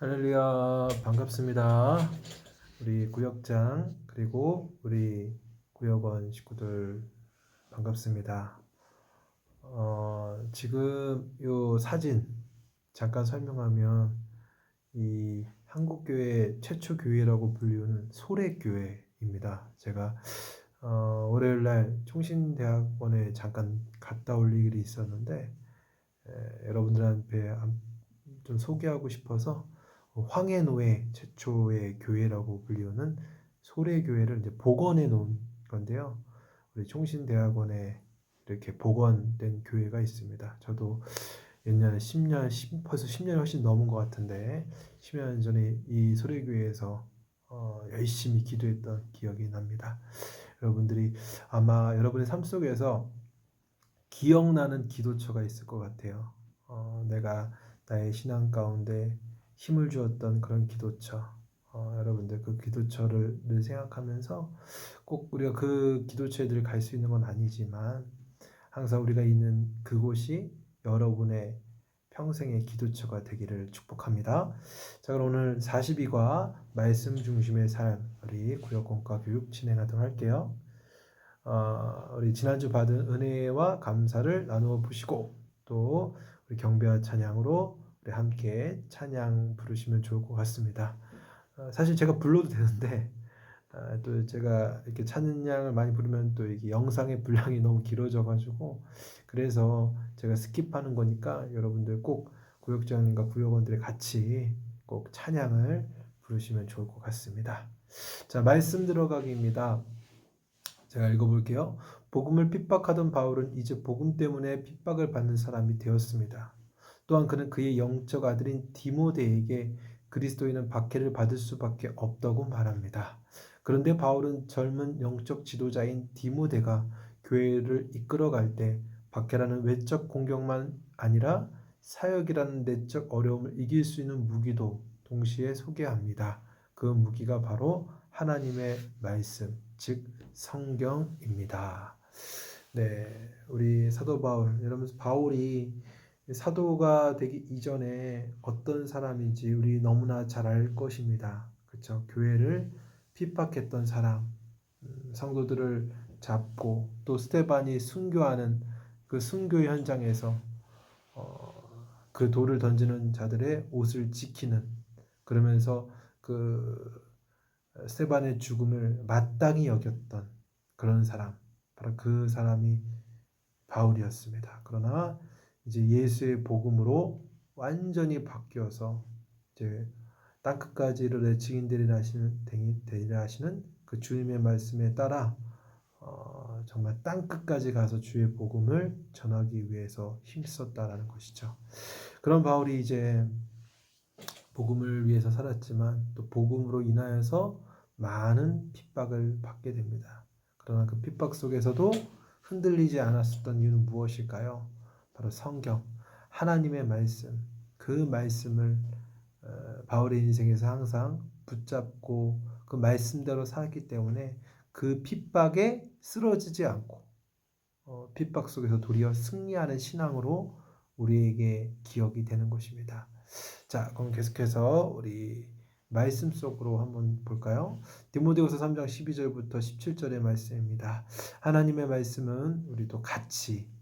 할렐루야 반갑습니다. 우리 구역장 그리고 우리 구역원 식구들 반갑습니다. 어, 지금 요 사진 잠깐 설명하면 이 한국 교회 최초 교회라고 불리우는 소래 교회입니다. 제가 어, 월요일 날 총신대학원에 잠깐 갔다 올 일이 있었는데 에, 여러분들한테 좀 소개하고 싶어서 황해노회 최초의 교회라고 불리우는 소래 교회를 이제 복원해 놓은 건데요. 우리 총신대학원에 이렇게 복원된 교회가 있습니다. 저도 옛날에 10년, 10, 벌써 10년이 훨씬 넘은 것 같은데 10년 전에 이 소래교회에서 어, 열심히 기도했던 기억이 납니다. 여러분들이 아마 여러분의 삶 속에서 기억나는 기도처가 있을 것 같아요. 어, 내가 나의 신앙 가운데 힘을 주었던 그런 기도처. 어, 여러분들 그 기도처를 늘 생각하면서 꼭 우리가 그 기도처에 늘 갈 수 있는 건 아니지만 항상 우리가 있는 그곳이 여러분의 평생의 기도처가 되기를 축복합니다. 자, 그럼 오늘 42과 말씀 중심의 삶 우리 구역공과 교육 진행하도록 할게요. 어, 우리 지난주 받은 은혜와 감사를 나누어 보시고 또 우리 경배와 찬양으로 함께 찬양 부르시면 좋을 것 같습니다. 어, 사실 제가 불러도 되는데 어, 또 제가 이렇게 찬양을 많이 부르면 또 이게 영상의 분량이 너무 길어져 가지고 그래서 제가 스킵하는 거니까 여러분들 꼭 구역장님과 구역원들이 같이 꼭 찬양을 부르시면 좋을 것 같습니다. 자, 말씀 들어가기입니다. 제가 읽어볼게요. 복음을 핍박하던 바울은 이제 복음 때문에 핍박을 받는 사람이 되었습니다. 또한 그는 그의 영적 아들인 디모데에게 그리스도인은 박해를 받을 수밖에 없다고 말합니다. 그런데 바울은 젊은 영적 지도자인 디모데가 교회를 이끌어갈 때 박해라는 외적 공격만 아니라 사역이라는 내적 어려움을 이길 수 있는 무기도 동시에 소개합니다. 그 무기가 바로 하나님의 말씀, 즉 성경입니다. 네, 우리 사도 바울, 여러분 바울이 사도가 되기 이전에 어떤 사람인지 우리 너무나 잘 알 것입니다. 그렇죠? 교회를 핍박했던 사람, 음, 성도들을 잡고 또 스테반이 순교하는 그 순교 현장에서 어, 그 돌을 던지는 자들의 옷을 지키는 그러면서 그 스테반의 죽음을 마땅히 여겼던 그런 사람, 바로 그 사람이 바울이었습니다. 그러나 이제 예수의 복음으로 완전히 바뀌어서 이제 땅 끝까지를 내 증인 되리라 하시는 되리라 하시는 그 주님의 말씀에 따라 어, 정말 땅 끝까지 가서 주의 복음을 전하기 위해서 힘썼다라는 것이죠. 그런 바울이 이제 복음을 위해서 살았지만 또 복음으로 인하여서 많은 핍박을 받게 됩니다. 그러나 그 핍박 속에서도 흔들리지 않았었던 이유는 무엇일까요? 바로 성경, 하나님의 말씀, 그 말씀을 어, 바울의 인생에서 항상 붙잡고 그 말씀대로 살았기 때문에 그 핍박에 쓰러지지 않고 어, 핍박 속에서 도리어 승리하는 신앙으로 우리에게 기억이 되는 것입니다. 자, 그럼 계속해서 우리 말씀 속으로 한번 볼까요? 디모데후서 3장 12절부터 17절의 말씀입니다. 하나님의 말씀은 우리도 같이 예,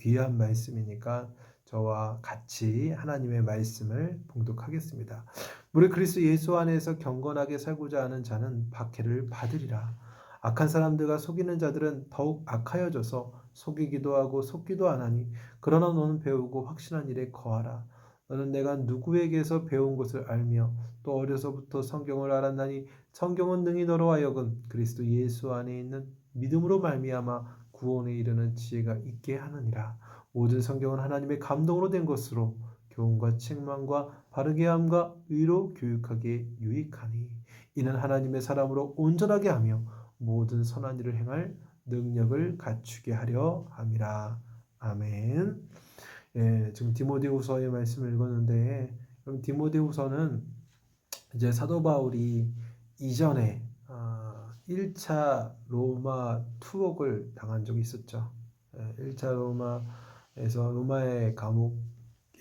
귀한 말씀이니까 저와 같이 하나님의 말씀을 봉독하겠습니다. 우리 그리스도 예수 안에서 경건하게 살고자 하는 자는 박해를 받으리라. 악한 사람들과 속이는 자들은 더욱 악하여져서 속이기도 하고 속기도 안하니 그러나 너는 배우고 확신한 일에 거하라. 너는 내가 누구에게서 배운 것을 알며 또 어려서부터 성경을 알았나니 성경은 능히 너로 하여금 그리스도 예수 안에 있는 믿음으로 말미암아 구원에 이르는 지혜가 있게 하느니라. 모든 성경은 하나님의 감동으로 된 것으로 교훈과 책망과 바르게 함과 의로 교육하기에 유익하니 이는 하나님의 사람으로 온전하게 하며 모든 선한 일을 행할 능력을 갖추게 하려 함이라. 아멘. 예, 지금 디모데후서의 말씀을 읽었는데 그럼 디모데후서는 이제 사도 바울이 이전에 1차 로마 투옥을 당한 적이 있었죠. 1차 예, 로마에서 로마의 감옥에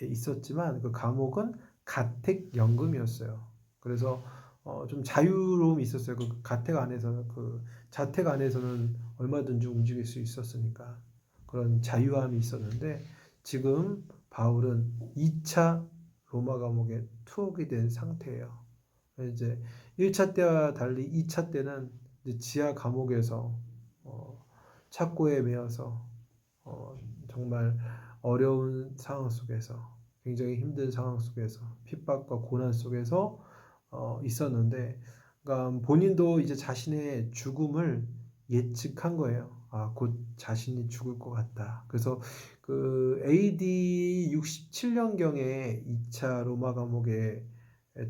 있었지만 그 감옥은 가택 연금이었어요. 그래서 어, 좀 자유로움이 있었어요. 그 가택 안에서 그 자택 안에서는 얼마든지 움직일 수 있었으니까 그런 자유함이 있었는데 지금 바울은 2차 로마 감옥에 투옥이 된 상태예요. 이제 1차 때와 달리 2차 때는 지하 감옥에서 어, 착고에 매여서 어, 정말 어려운 상황 속에서 굉장히 힘든 상황 속에서 핍박과 고난 속에서 어, 있었는데 그러니까 본인도 이제 자신의 죽음을 예측한 거예요. 아, 곧 자신이 죽을 것 같다. 그래서 그 AD 67년경에 2차 로마 감옥에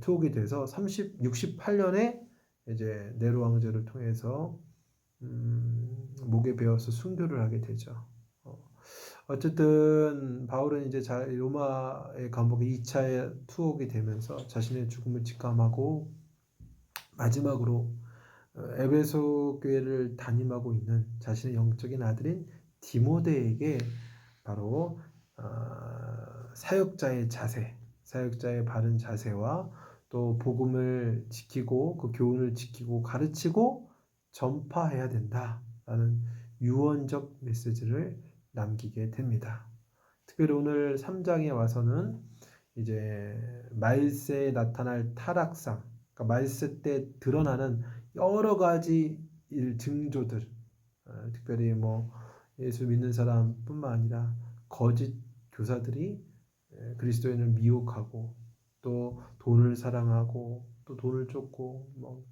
투옥이 돼서 30, 68년에 이제 네로 왕제를 통해서 음, 목에 베어서 순교를 하게 되죠. 어, 어쨌든 바울은 이제 자, 로마의 감옥에 2차 투옥이 되면서 자신의 죽음을 직감하고 마지막으로 어, 에베소 교회를 담임하고 있는 자신의 영적인 아들인 디모데에게 바로 어, 사역자의 자세, 사역자의 바른 자세와 또 복음을 지키고 그 교훈을 지키고 가르치고 전파해야 된다라는 유언적 메시지를 남기게 됩니다. 특별히 오늘 3장에 와서는 이제 말세에 나타날 타락상, 그러니까 말세 때 드러나는 여러 가지 일 증조들, 어, 특별히 뭐 예수 믿는 사람뿐만 아니라 거짓 교사들이 그리스도인을 미혹하고 또 돈을 사랑하고 또 돈을 쫓고 뭐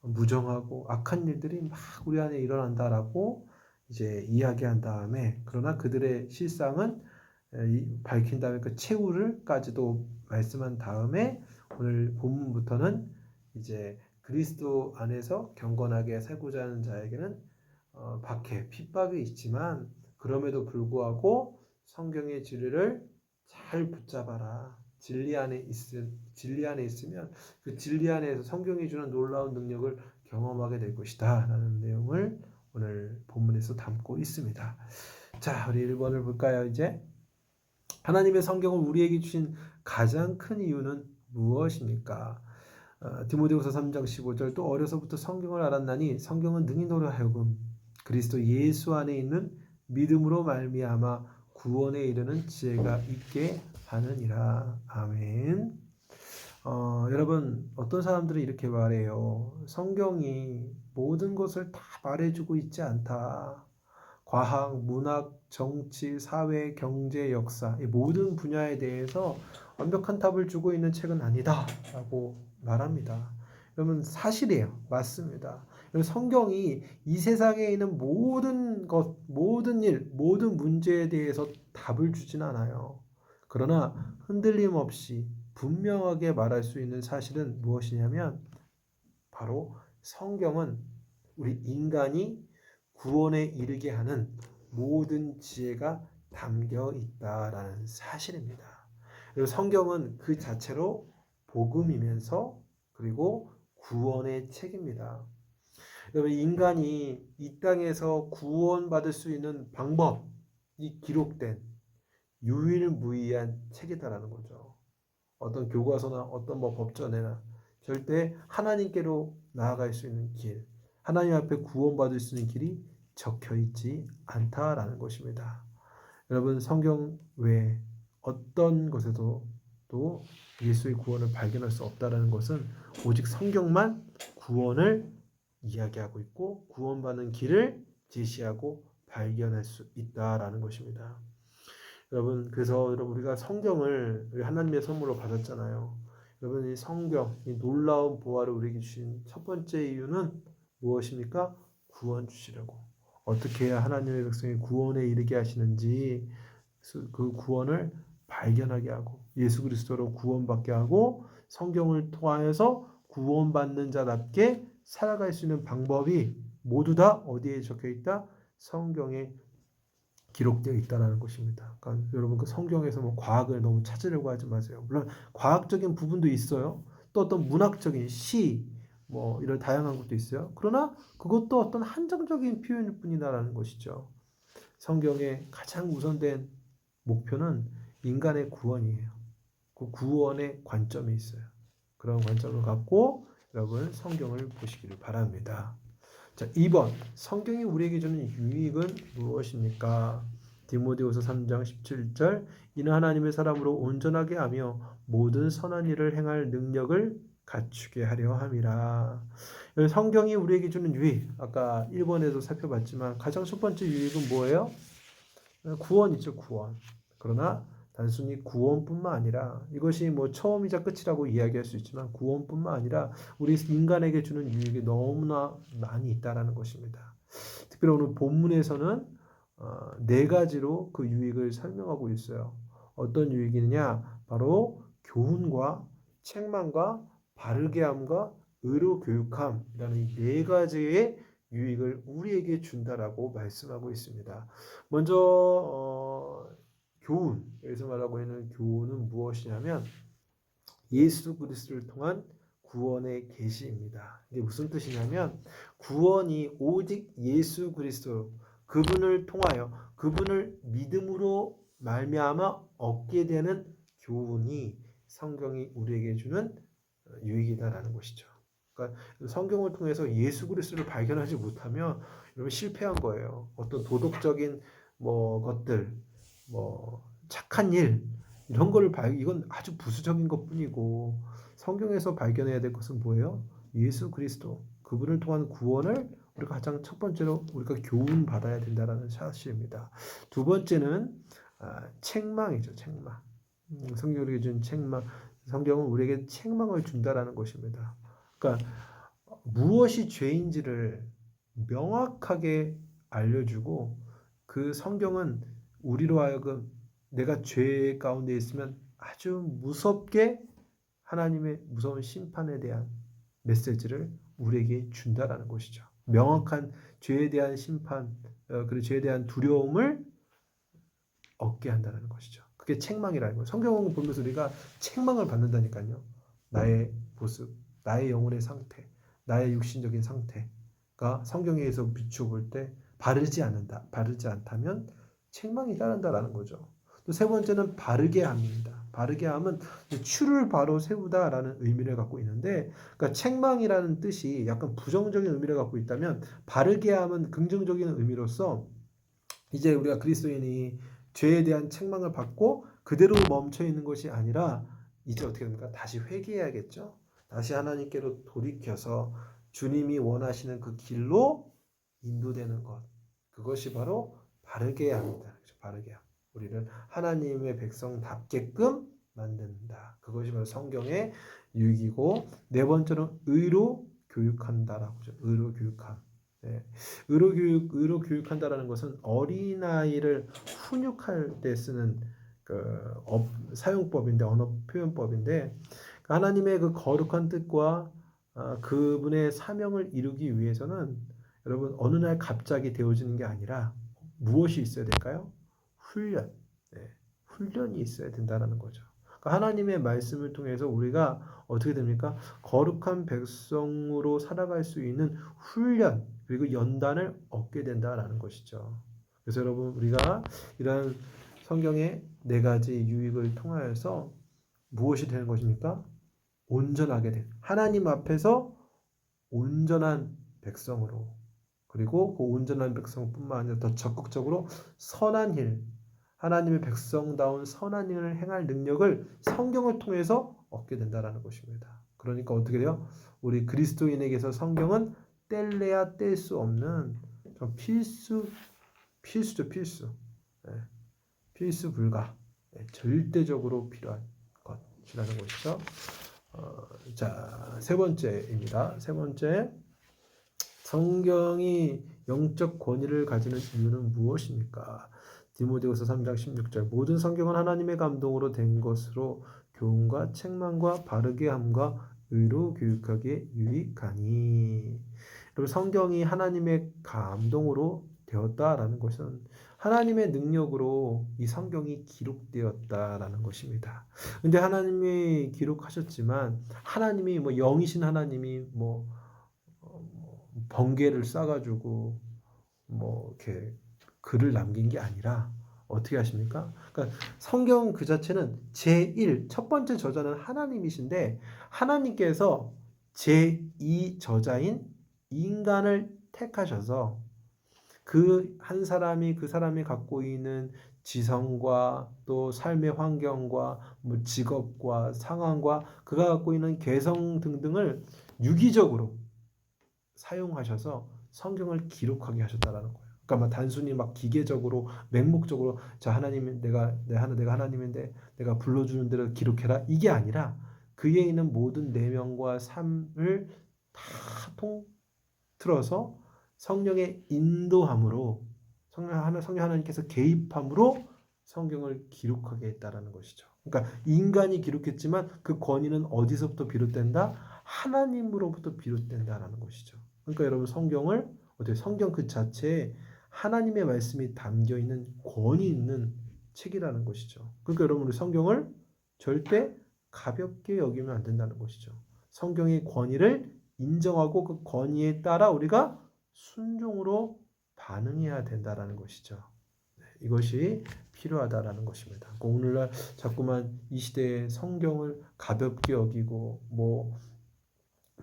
무정하고 악한 일들이 막 우리 안에 일어난다라고 이제 이야기한 다음에 그러나 그들의 실상은 밝힌 다음에 그 최후를까지도 말씀한 다음에 오늘 본문부터는 이제 그리스도 안에서 경건하게 살고자 하는 자에게는 어, 박해, 핍박이 있지만 그럼에도 불구하고 성경의 진리를 잘 붙잡아라. 진리 안에 있 진리 안에 있으면 그 진리 안에서 성경이 주는 놀라운 능력을 경험하게 될 것이다라는 내용을 오늘 본문에서 담고 있습니다. 자, 우리 1번을 볼까요, 이제? 하나님의 성경을 우리에게 주신 가장 큰 이유는 무엇입니까? 어, 디모데후서 3장 15절 또 어려서부터 성경을 알았나니 성경은 능히 노려 하여금 그리스도 예수 안에 있는 믿음으로 말미암아 구원에 이르는 지혜가 있게 하느니라. 아멘. 어, 여러분 어떤 사람들은 이렇게 말해요. 성경이 모든 것을 다 말해주고 있지 않다. 과학, 문학, 정치, 사회, 경제, 역사 이 모든 분야에 대해서 완벽한 답을 주고 있는 책은 아니다 라고 말합니다. 여러분 사실이에요. 맞습니다. 성경이 이 세상에 있는 모든 것, 모든 일, 모든 문제에 대해서 답을 주진 않아요. 그러나 흔들림 없이 분명하게 말할 수 있는 사실은 무엇이냐면 바로 성경은 우리 인간이 구원에 이르게 하는 모든 지혜가 담겨 있다라는 사실입니다. 그리고 성경은 그 자체로 복음이면서 그리고 구원의 책입니다. 여러분 인간이 이 땅에서 구원받을 수 있는 방법이 기록된 유일무이한 책이다라는 거죠. 어떤 교과서나 어떤 뭐 법전에나 절대 하나님께로 나아갈 수 있는 길, 하나님 앞에 구원받을 수 있는 길이 적혀 있지 않다라는 것입니다. 여러분 성경 외에 어떤 것에도 또 예수의 구원을 발견할 수 없다라는 것은 오직 성경만 구원을 이야기하고 있고 구원받는 길을 제시하고 발견할 수 있다라는 것입니다. 여러분 그래서 여러분 우리가 성경을 하나님의 선물로 받았잖아요. 여러분 이 성경 이 놀라운 보화를 우리에게 주신 첫 번째 이유는 무엇입니까? 구원 주시려고. 어떻게 해야 하나님의 백성이 구원에 이르게 하시는지 그 구원을 발견하게 하고 예수 그리스도로 구원받게 하고 성경을 통하여서 구원받는 자답게 살아갈 수 있는 방법이 모두 다 어디에 적혀 있다? 성경에 기록되어 있다라는 것입니다. 그러니까 여러분 그 성경에서 뭐 과학을 너무 찾으려고 하지 마세요. 물론 과학적인 부분도 있어요. 또 어떤 문학적인 시, 뭐 이런 다양한 것도 있어요. 그러나 그것도 어떤 한정적인 표현일 뿐이다라는 것이죠. 성경의 가장 우선된 목표는 인간의 구원이에요. 그 구원의 관점이 있어요. 그런 관점을 갖고 여러분 성경을 보시기를 바랍니다. 자, 2번. 성경이 우리에게 주는 유익은 무엇입니까? 디모데후서 3장 17절 이는 하나님의 사람으로 온전하게 하며 모든 선한 일을 행할 능력을 갖추게 하려 함이라. 성경이 우리에게 주는 유익, 아까 1번에도 살펴봤지만 가장 첫 번째 유익은 뭐예요? 구원이죠, 구원. 그러나 단순히 구원뿐만 아니라 이것이 뭐 처음이자 끝이라고 이야기할 수 있지만 구원뿐만 아니라 우리 인간에게 주는 유익이 너무나 많이 있다라는 것입니다. 특별히 오늘 본문에서는 어, 네 가지로 그 유익을 설명하고 있어요. 어떤 유익이냐? 바로 교훈과 책망과 바르게 함과 의로 교육함이라는 이네 가지의 유익을 우리에게 준다라고 말씀하고 있습니다. 먼저 어, 교훈 여기서 말하고 있는 교훈은 무엇이냐면 예수 그리스도를 통한 구원의 계시입니다. 이게 무슨 뜻이냐면 구원이 오직 예수 그리스도 그분을 통하여 그분을 믿음으로 말미암아 얻게 되는 교훈이 성경이 우리에게 주는 유익이다라는 것이죠. 그러니까 성경을 통해서 예수 그리스도를 발견하지 못하면 여러분 실패한 거예요. 어떤 도덕적인 뭐 것들 뭐 착한 일 이런 거를 발 이건 아주 부수적인 것뿐이고 성경에서 발견해야 될 것은 뭐예요? 예수 그리스도 그분을 통한 구원을 우리가 가장 첫 번째로 우리가 교훈 받아야 된다라는 사실입니다. 두 번째는 아, 책망이죠, 책망. 음, 성경이 준 책망. 성경은 우리에게 책망을 준다라는 것입니다. 그러니까 무엇이 죄인지를 명확하게 알려주고 그 성경은 우리로 하여금 내가 죄 가운데 있으면 아주 무섭게 하나님의 무서운 심판에 대한 메시지를 우리에게 준다라는 것이죠. 명확한 죄에 대한 심판, 어, 그리고 죄에 대한 두려움을 얻게 한다는 것이죠. 그게 책망이라는 거예요. 성경을 보면서 우리가 책망을 받는다니까요. 나의 모습, 나의 영혼의 상태, 나의 육신적인 상태가 성경에서 비추어 때 바르지 않는다, 바르지 않다면 책망이 따른다라는 거죠. 또 세 번째는 바르게 함입니다. 바르게 함은 추를 바로 세우다라는 의미를 갖고 있는데, 그러니까 책망이라는 뜻이 약간 부정적인 의미를 갖고 있다면, 바르게 함은 긍정적인 의미로서 이제 우리가 그리스도인이 죄에 대한 책망을 받고 그대로 멈춰 있는 것이 아니라 이제 어떻게 됩니까? 다시 회개해야겠죠. 다시 하나님께로 돌이켜서 주님이 원하시는 그 길로 인도되는 것. 그것이 바로 바르게 합니다. 바르게 함. 우리를 하나님의 백성답게끔 만든다. 그것이 바로 성경의 유익이고 네 번째는 의로 교육한다라고 하죠. 의로 교육함. 네. 의로 교육 의로 교육한다라는 것은 어린 아이를 훈육할 때 쓰는 그 업, 사용법인데 언어 표현법인데 하나님의 그 거룩한 뜻과 아, 그분의 사명을 이루기 위해서는 여러분 어느 날 갑자기 되어지는 게 아니라 무엇이 있어야 될까요? 훈련, 네. 훈련이 있어야 된다는 거죠. 그러니까 하나님의 말씀을 통해서 우리가 어떻게 됩니까? 거룩한 백성으로 살아갈 수 있는 훈련 그리고 연단을 얻게 된다라는 것이죠. 그래서 여러분 우리가 이런 성경의 네 가지 유익을 통하여서 무엇이 되는 것입니까? 온전하게 된 하나님 앞에서 온전한 백성으로 그리고 그 온전한 백성뿐만 아니라 더 적극적으로 선한 일 하나님의 백성다운 선한 일을 행할 능력을 성경을 통해서 얻게 된다라는 것입니다. 그러니까 어떻게 돼요? 우리 그리스도인에게서 성경은 뗄래야 뗄 수 없는 필수 필수죠 필수 네. 필수 불가 네. 절대적으로 필요한 것이라는 것이죠. 어, 자세 번째입니다. 세 번째 성경이 영적 권위를 가지는 이유는 무엇입니까? 디모데후서 3장 16절 모든 성경은 하나님의 감동으로 된 것으로 교훈과 책망과 바르게 함과 의로 교육하기에 유익하니. 여러분 성경이 하나님의 감동으로 되었다라는 것은 하나님의 능력으로 이 성경이 기록되었다라는 것입니다. 근데 하나님이 기록하셨지만 하나님이 뭐 영이신 하나님이 뭐, 번개를 쏴가지고 뭐 이렇게 글을 남긴 게 아니라 어떻게 하십니까? 그러니까 성경 그 자체는 제1, 첫 번째 저자는 하나님이신데 하나님께서 제2 저자인 인간을 택하셔서 그 한 사람이 그 사람이 갖고 있는 지성과 또 삶의 환경과 뭐 직업과 상황과 그가 갖고 있는 개성 등등을 유기적으로 사용하셔서 성경을 기록하게 하셨다라는 거예요. 그러니까 막 단순히 막 기계적으로 맹목적으로 자 하나님 내가 내 하나 내가 하나님인데 내가 불러주는 대로 기록해라 이게 아니라 그에 있는 모든 내면과 삶을 다 통틀어서 성령의 인도함으로 성령 하나 성령 하나님께서 개입함으로 성경을 기록하게 했다라는 것이죠. 그러니까 인간이 기록했지만 그 권위는 어디서부터 비롯된다? 하나님으로부터 비롯된다라는 것이죠. 그러니까 여러분 성경을 어떻게 성경 그 자체에 하나님의 말씀이 담겨 있는 권위 있는 책이라는 것이죠. 그러니까 여러분 우리 성경을 절대 가볍게 여기면 안 된다는 것이죠. 성경의 권위를 인정하고 그 권위에 따라 우리가 순종으로 반응해야 된다라는 것이죠. 네, 이것이 필요하다라는 것입니다. 오늘날 자꾸만 이 시대에 성경을 가볍게 여기고 뭐,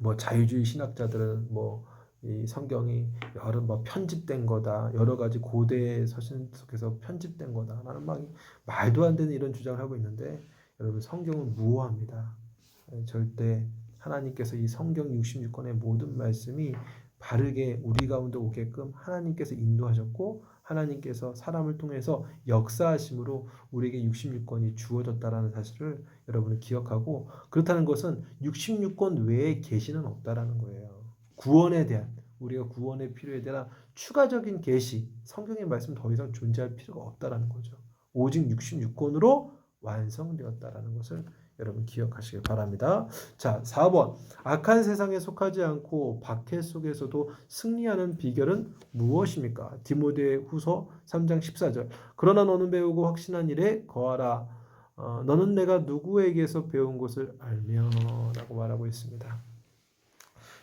뭐 자유주의 신학자들은 뭐 이 성경이 여러 뭐 편집된 거다 여러 가지 고대 서신 속에서 편집된 거다라는 막 말도 안 되는 이런 주장을 하고 있는데 여러분 성경은 무호합니다. 절대 하나님께서 이 성경 66권의 모든 말씀이 바르게 우리 가운데 오게끔 하나님께서 인도하셨고 하나님께서 사람을 통해서 역사하심으로 우리에게 66권이 주어졌다라는 사실을 여러분은 기억하고 그렇다는 것은 66권 외에 계시는 없다라는 거예요. 구원에 대한 우리가 구원의 필요에 대한 추가적인 계시, 성경의 말씀 더 이상 존재할 필요가 없다라는 거죠. 오직 66권으로 완성되었다라는 것을 여러분 기억하시길 바랍니다. 자, 4번. 악한 세상에 속하지 않고 박해 속에서도 승리하는 비결은 무엇입니까? 디모데 후서 3장 14절. 그러나 너는 배우고 확신한 일에 거하라. 어, 너는 내가 누구에게서 배운 것을 알며 라고 말하고 있습니다.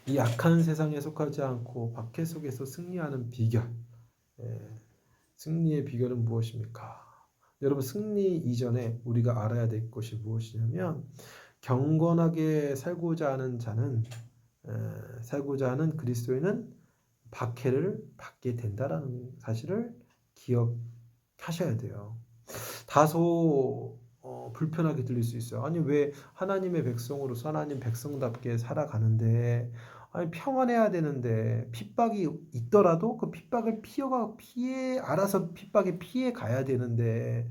이 악한 세상에 속하지 않고 박해 속에서 승리하는 비결. 예, 승리의 비결은 무엇입니까? 여러분 승리 이전에 우리가 알아야 될 것이 무엇이냐면 경건하게 살고자 하는 자는 에, 살고자 하는 그리스도인은 박해를 받게 된다라는 사실을 기억하셔야 돼요. 다소 어, 불편하게 들릴 수 있어요. 아니 왜 하나님의 백성으로서 하나님 백성답게 살아가는데 아니 평안해야 되는데 핍박이 있더라도 그 핍박을 피해가 피해 알아서 핍박에 피해 가야 되는데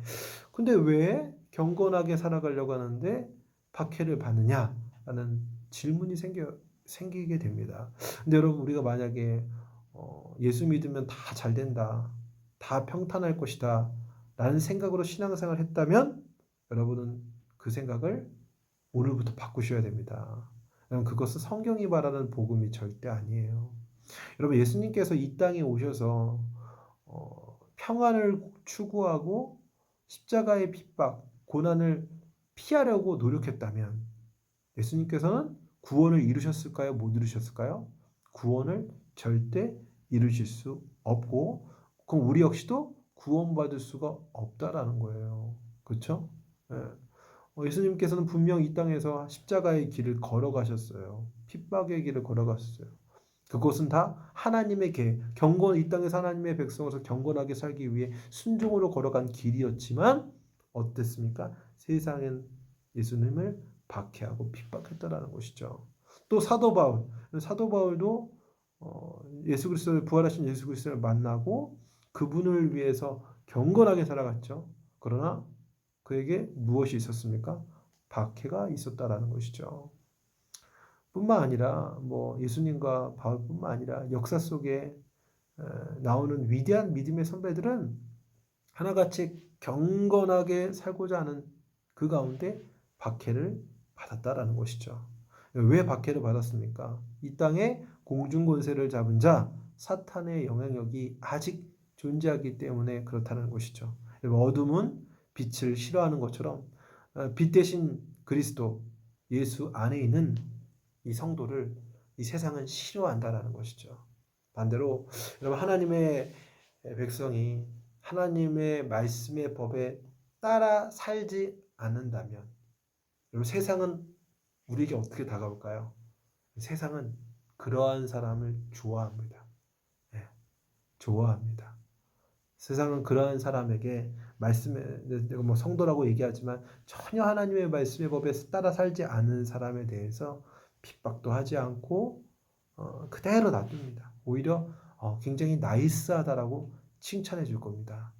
근데 왜 경건하게 살아가려고 하는데 박해를 받느냐라는 질문이 생겨 생기게 됩니다. 근데 여러분 우리가 만약에 어, 예수 믿으면 다 잘 된다, 다 평탄할 것이다, 라는 생각으로 신앙생활 했다면 여러분은 그 생각을 오늘부터 바꾸셔야 됩니다. 그것은 성경이 말하는 복음이 절대 아니에요. 여러분 예수님께서 이 땅에 오셔서 어, 평안을 추구하고 십자가의 핍박, 고난을 피하려고 노력했다면 예수님께서는 구원을 이루셨을까요? 못 이루셨을까요? 구원을 절대 이루실 수 없고 그럼 우리 역시도 구원받을 수가 없다라는 거예요. 그렇죠? 예. 어, 예수님께서는 분명 이 땅에서 십자가의 길을 걸어가셨어요. 핍박의 길을 걸어갔어요. 그것은 다 하나님의 계, 경건 이 땅에서 하나님의 백성으로서 경건하게 살기 위해 순종으로 걸어간 길이었지만 어땠습니까? 세상엔 예수님을 박해하고 핍박했다라는 것이죠. 또 사도 바울, 사도 바울도 어, 예수 그리스도를 부활하신 예수 그리스도를 만나고 그분을 위해서 경건하게 살아갔죠. 그러나 그에게 무엇이 있었습니까? 박해가 있었다라는 것이죠. 뿐만 아니라 뭐 예수님과 바울뿐만 아니라 역사 속에 나오는 위대한 믿음의 선배들은 하나같이 경건하게 살고자 하는 그 가운데 박해를 받았다라는 것이죠. 왜 박해를 받았습니까? 이 땅에 공중 권세를 잡은 자 사탄의 영향력이 아직 존재하기 때문에 그렇다는 것이죠. 어둠은 빛을 싫어하는 것처럼 어, 빛 대신 그리스도 예수 안에 있는 이 성도를 이 세상은 싫어한다라는 것이죠. 반대로 여러분 하나님의 백성이 하나님의 말씀의 법에 따라 살지 않는다면 여러분 세상은 우리에게 어떻게 다가올까요? 세상은 그러한 사람을 좋아합니다. 예, 좋아합니다. 세상은 그러한 사람에게 말씀에 뭐 성도라고 얘기하지만 전혀 하나님의 말씀의 법에 따라 살지 않는 사람에 대해서 핍박도 하지 않고 어, 그대로 놔둡니다. 오히려 어, 굉장히 나이스하다라고 칭찬해 줄 겁니다.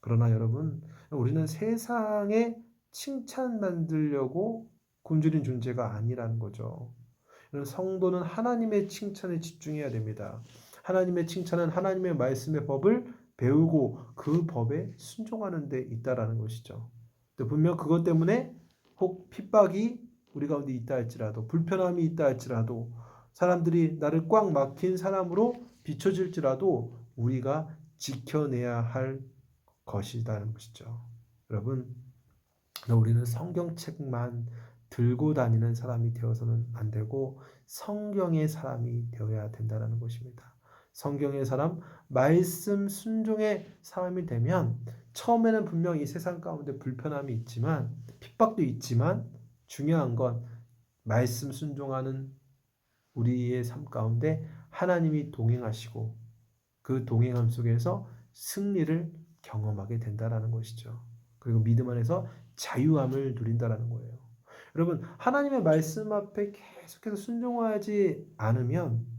그러나 여러분, 우리는 세상에 칭찬 만들려고 굶주린 존재가 아니라는 거죠. 성도는 하나님의 칭찬에 집중해야 됩니다. 하나님의 칭찬은 하나님의 말씀의 법을 배우고 그 법에 순종하는 데 있다라는 것이죠. 분명 그것 때문에 혹 핍박이 우리 가운데 있다 할지라도 불편함이 있다 할지라도 사람들이 나를 꽉 막힌 사람으로 비춰질지라도 우리가 지켜내야 할 것이라는 것이죠. 여러분, 우리는 성경책만 들고 다니는 사람이 되어서는 안 되고 성경의 사람이 되어야 된다는 것입니다. 성경의 사람, 말씀 순종의 사람이 되면 처음에는 분명 이 세상 가운데 불편함이 있지만 핍박도 있지만 중요한 건 말씀 순종하는 우리의 삶 가운데 하나님이 동행하시고 그 동행함 속에서 승리를 경험하게 된다라는 것이죠. 그리고 믿음 안에서 자유함을 누린다라는 거예요. 여러분, 하나님의 말씀 앞에 계속해서 순종하지 않으면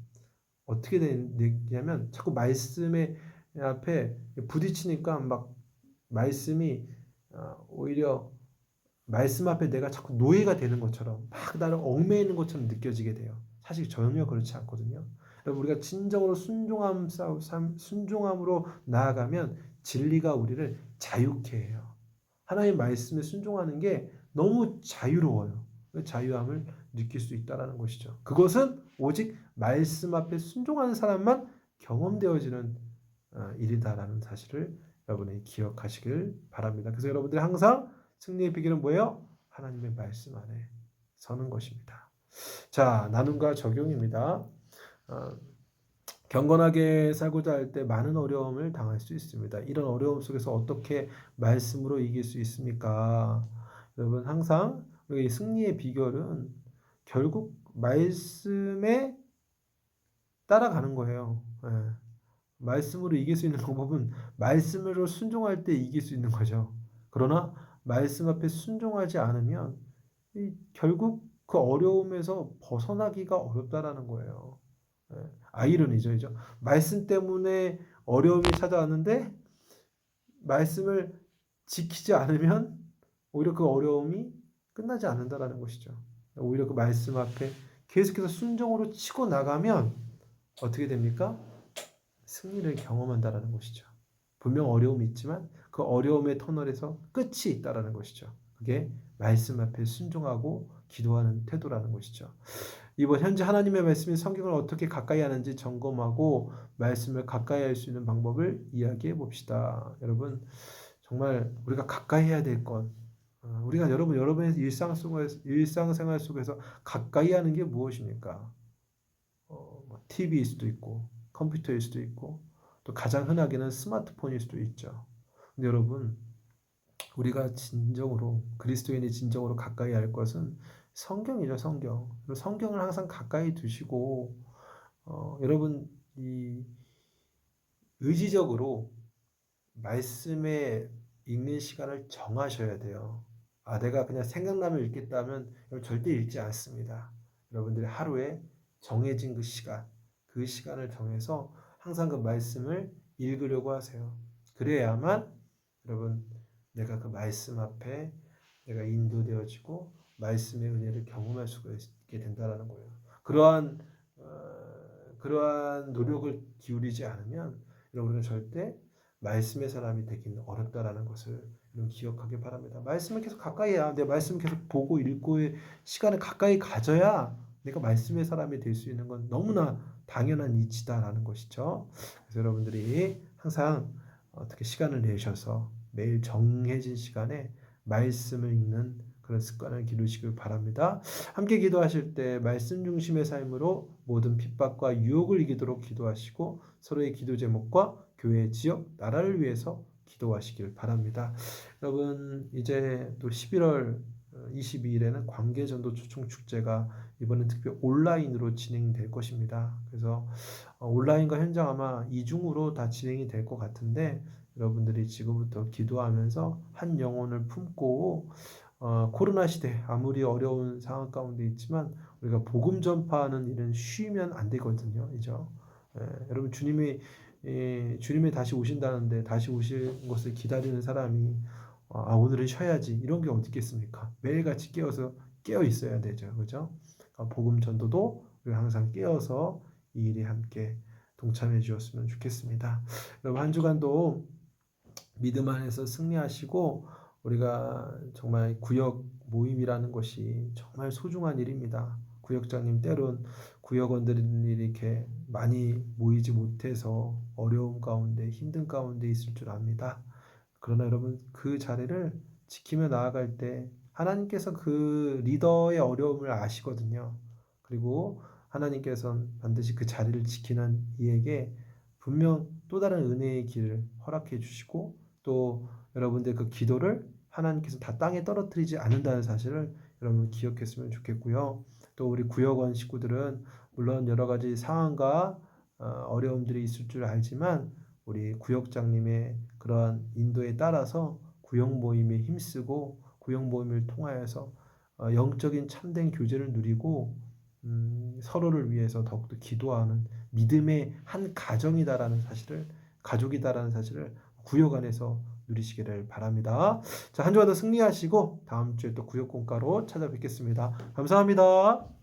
어떻게 되냐면 자꾸 말씀의 앞에 부딪히니까 막 말씀이 어, 오히려 말씀 앞에 내가 자꾸 노예가 되는 것처럼 막 나를 얽매이는 것처럼 느껴지게 돼요. 사실 전혀 그렇지 않거든요. 우리가 진정으로 순종함 순종함으로 나아가면 진리가 우리를 자유케 해요. 하나님 말씀에 순종하는 게 너무 자유로워요. 그 자유함을 느낄 수 있다라는 것이죠. 그것은 오직 말씀 앞에 순종하는 사람만 경험되어지는 어, 일이다라는 사실을 여러분이 기억하시길 바랍니다. 그래서 여러분들이 항상 승리의 비결은 뭐예요? 하나님의 말씀 안에 서는 것입니다. 자, 나눔과 적용입니다. 어, 경건하게 살고자 할 때 많은 어려움을 당할 수 있습니다. 이런 어려움 속에서 어떻게 말씀으로 이길 수 있습니까? 여러분 항상 승리의 비결은 결국 말씀에 따라가는 거예요. 예. 말씀으로 이길 수 있는 방법은 말씀으로 순종할 때 이길 수 있는 거죠. 그러나 말씀 앞에 순종하지 않으면 결국 그 어려움에서 벗어나기가 어렵다라는 거예요. 예. 아이러니죠, 이죠. 말씀 때문에 어려움이 찾아왔는데 말씀을 지키지 않으면 오히려 그 어려움이 끝나지 않는다라는 것이죠. 오히려 그 말씀 앞에 계속해서 순종으로 치고 나가면 어떻게 됩니까? 승리를 경험한다라는 것이죠. 분명 어려움이 있지만 그 어려움의 터널에서 끝이 있다라는 것이죠. 그게 말씀 앞에 순종하고 기도하는 태도라는 것이죠. 이번 현재 하나님의 말씀이 성경을 어떻게 가까이 하는지 점검하고 말씀을 가까이 할 수 있는 방법을 이야기해 봅시다. 여러분 정말 우리가 가까이 해야 될 것, 어, 우리가 여러분 여러분의 일상 속에서 일상생활 속에서 가까이 하는 게 무엇입니까? 어, 뭐 TV일 수도 있고 컴퓨터일 수도 있고 또 가장 흔하게는 스마트폰일 수도 있죠. 근데 여러분 우리가 진정으로 그리스도인이 진정으로 가까이 할 것은 성경이죠, 성경. 성경을 항상 가까이 두시고 어, 여러분 이 의지적으로 말씀에 읽는 시간을 정하셔야 돼요. 아, 내가 그냥 생각나면 읽겠다면 절대 읽지 않습니다. 여러분들이 하루에 정해진 그 시간, 그 시간을 정해서 항상 그 말씀을 읽으려고 하세요. 그래야만 여러분 내가 그 말씀 앞에 내가 인도되어지고 말씀의 은혜를 경험할 수가 있게 된다라는 거예요. 그러한 어, 그러한 노력을 기울이지 않으면 여러분은 절대 말씀의 사람이 되기는 어렵다라는 것을 기억하기 바랍니다. 말씀을 계속 가까이 해야 내 말씀을 계속 보고 읽고의 시간을 가까이 가져야 내가 말씀의 사람이 될 수 있는 건 너무나 당연한 이치다라는 것이죠. 그래서 여러분들이 항상 어떻게 시간을 내셔서 매일 정해진 시간에 말씀을 읽는 그런 습관을 기르시길 바랍니다. 함께 기도하실 때 말씀 중심의 삶으로 모든 핍박과 유혹을 이기도록 기도하시고 서로의 기도 제목과 교회 지역 나라를 위해서 기도하시길 바랍니다. 여러분 이제 또 11월 22일에는 관계전도 초청 축제가 이번엔 특히 온라인으로 진행될 것입니다. 그래서 어, 온라인과 현장 아마 이중으로 다 진행이 될 것 같은데 여러분들이 지금부터 기도하면서 한 영혼을 품고 어, 코로나 시대 아무리 어려운 상황 가운데 있지만 우리가 복음 전파하는 일은 쉬면 안 되거든요. 이죠. 예, 여러분 주님이 예, 주님이 다시 오신다는데 다시 오실 것을 기다리는 사람이 어, 아 오늘은 쉬어야지 이런 게 어디 있겠습니까? 매일같이 깨어서 깨어 있어야 되죠, 그죠? 어, 복음 전도도 항상 깨어서 이 일에 함께 동참해 주었으면 좋겠습니다. 여러분 한 주간도 믿음 안에서 승리하시고 우리가 정말 구역 모임이라는 것이 정말 소중한 일입니다. 구역장님 때론 구역원들이 이렇게 많이 모이지 못해서 어려움 가운데 힘든 가운데 있을 줄 압니다. 그러나 여러분 그 자리를 지키며 나아갈 때 하나님께서 그 리더의 어려움을 아시거든요. 그리고 하나님께서는 반드시 그 자리를 지키는 이에게 분명 또 다른 은혜의 길을 허락해 주시고 또 여러분들 그 기도를 하나님께서 다 땅에 떨어뜨리지 않는다는 사실을 여러분 기억했으면 좋겠고요. 또 우리 구역원 식구들은 물론 여러 가지 상황과 어, 어려움들이 있을 줄 알지만 우리 구역장님의 그러한 인도에 따라서 구역 모임에 힘쓰고 구역 모임을 통하여서 어, 영적인 참된 교제를 누리고 음, 서로를 위해서 더욱더 기도하는 믿음의 한 가정이다라는 사실을 가족이다라는 사실을 구역 안에서 누리시기를 바랍니다. 자, 한 주간 더 승리하시고 다음 주에 또 구역 공가로 찾아뵙겠습니다. 감사합니다.